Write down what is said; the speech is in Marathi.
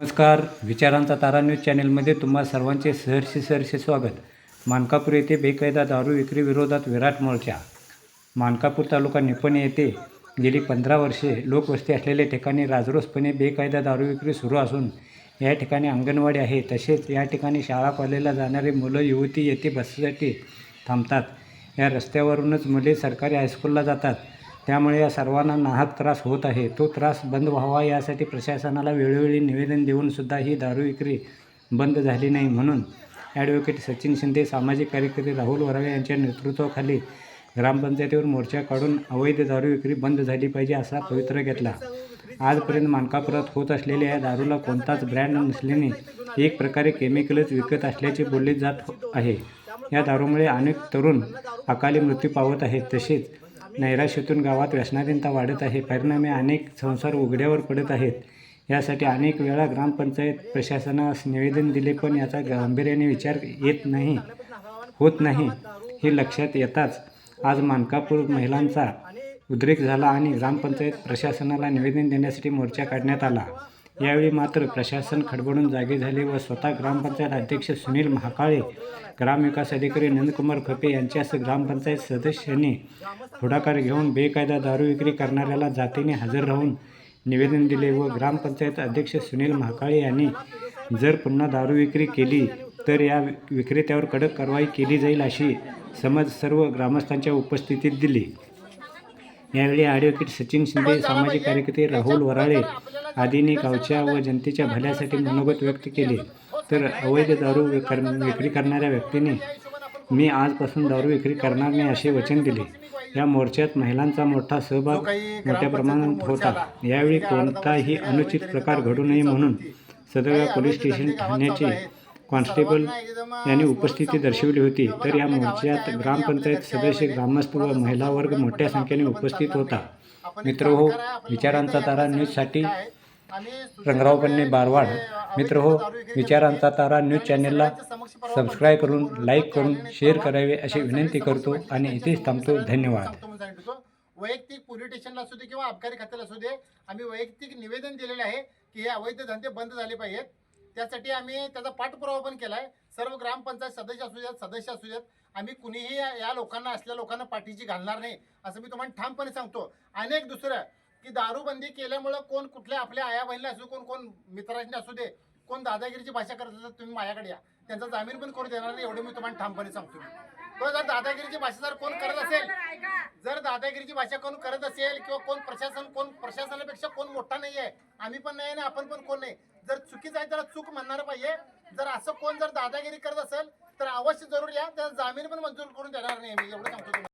नमस्कार. विचारांचा तारा न्यूज चॅनलमध्ये तुम्हा सर्वांचे सहर्षे सहर्षे स्वागत. मानकापूर येथे बेकायदा दारू विक्री विरोधात विराट मोर्चा. मानकापूर तालुका निपणे येथे गेली पंधरा वर्षे लोकवस्ती असलेल्या ठिकाणी राजरोसपणे बेकायदा दारू विक्री सुरू असून या ठिकाणी अंगणवाडी आहे. तसेच या ठिकाणी शाळा कॉलेजला जाणारी मुलं युवती येथे बससाठी थांबतात. या रस्त्यावरूनच मुले सरकारी हायस्कूलला जातात. त्यामुळे या सर्वांना नाहक त्रास होत आहे. तो त्रास बंद व्हावा यासाठी प्रशासनाला वेळोवेळी निवेदन देऊनसुद्धा ही दारू विक्री बंद झाली नाही म्हणून ॲडव्होकेट सचिन शिंदे सामाजिक कार्यकर्ते राहुल वराळे यांच्या नेतृत्वाखाली ग्रामपंचायतीवर मोर्चा काढून अवैध दारू विक्री बंद झाली पाहिजे असा पवित्र घेतला. आजपर्यंत मानकापुरात होत असलेल्या या दारूला कोणताच ब्रँड नसल्याने एक प्रकारे केमिकलच विकत असल्याचे बोलले जात आहे. या दारूमुळे अनेक तरुण अकाली मृत्यू पावत आहेत. तसेच नैराश्यातून गावात व्यसनाधीनता वाढत आहे. परिणामी अनेक संसार उघड्यावर पडत आहेत. यासाठी अनेक वेळा ग्रामपंचायत प्रशासनास निवेदन दिले पण याचा गांभीर्याने विचार येत नाही होत नाही हे लक्षात येताच आज मानकापूर महिलांचा उद्रेक झाला आणि ग्रामपंचायत प्रशासनाला निवेदन देण्यासाठी मोर्चा काढण्यात आला. यावेळी मात्र प्रशासन खडबडून जागे झाले व स्वतः ग्रामपंचायत अध्यक्ष सुनील महाकाळे ग्रामविकास अधिकारी नंदकुमार खपे यांच्यासह ग्रामपंचायत सदस्यांनी पुढाकार घेऊन बेकायदा दारू विक्री करणाऱ्याला जातीने हजर राहून निवेदन दिले व ग्रामपंचायत अध्यक्ष सुनील महाकाळे यांनी जर पुन्हा दारू विक्री केली तर या विक्रेत्यावर कडक कारवाई केली जाईल अशी समज सर्व ग्रामस्थांच्या उपस्थितीत दिली. यावेळी ॲडव्होकेट सचिन शिंदे सामाजिक कार्यकर्ते राहुल वराळे आदींनी गावच्या व जनतेच्या भल्यासाठी मनोगत व्यक्त केले. तर अवैध दारू विकर विक्री करणाऱ्या व्यक्तीने मी आजपासून दारू विक्री करणार नाही असे वचन दिले. या मोर्चात महिलांचा मोठा सहभाग मोठ्या प्रमाणात होता. यावेळी कोणताही अनुचित प्रकार घडू नये म्हणून सदर पोलीस स्टेशन ठाण्याचे कॉन्स्टेबल यांनी उपस्थिती दर्शवली होती. तर या मोर्चात ग्रामपंचायत सदस्य ग्रामस्थ व महिला वर्ग मोठ्या संख्येने उपस्थित होता. मित्र हो विचारांचा तारा न्यूजसाठी रंगराव पन्ने बारवाड. मित्र हो विचारांचा तारा न्यूज चॅनलला सबस्क्राईब करून लाईक करून शेअर करावे अशी विनंती करतो आणि इथेच थांबतो. धन्यवाद. वैयक्तिक पोलीस स्टेशनला असू दे किंवा अबकारी खात्याला असू दे आम्ही वैयक्तिक निवेदन दिलेले आहे की हे अवैध धंदे बंद झाले पाहिजेत. त्यासाठी आम्ही त्याचा पाठपुरावा पण केला आहे सर्व ग्रामपंचायत सदस्य असू देत सदस्य असू देत आम्ही कुणीही या या लोकांना असल्या लोकांना पाठीची घालणार नाही असं मी तुम्हाला ठामपणे सांगतो. अनेक दुसरं की दारूबंदी केल्यामुळं कोण कुठल्या आपल्या आया बहिणीला असू कोण कोण मित्रांनी असू दे कोण दादागिरीची भाषा करत असेल तर तुम्ही माझ्याकडे या. त्यांचा जामीन पण करू देणार नाही एवढं मी तुम्हाला ठामपणे सांगतो. तो जर दादागिरीची भाषा जर कोण करत असेल जर दादागिरीची भाषा कोण करत असेल किंवा कोण प्रशासन कोण प्रशासनापेक्षा कोण मोठा नाही आहे आम्ही पण नाही आणि आपण पण कोण नाही जर चुकीचं आहे त्याला चूक म्हणणार पाहिजे. जर असं कोण जर दादागिरी करत असेल तर अवश्य जरूर या. त्याला जामीन पण मंजूर करून देणार नाही मी. एवढं सांगतो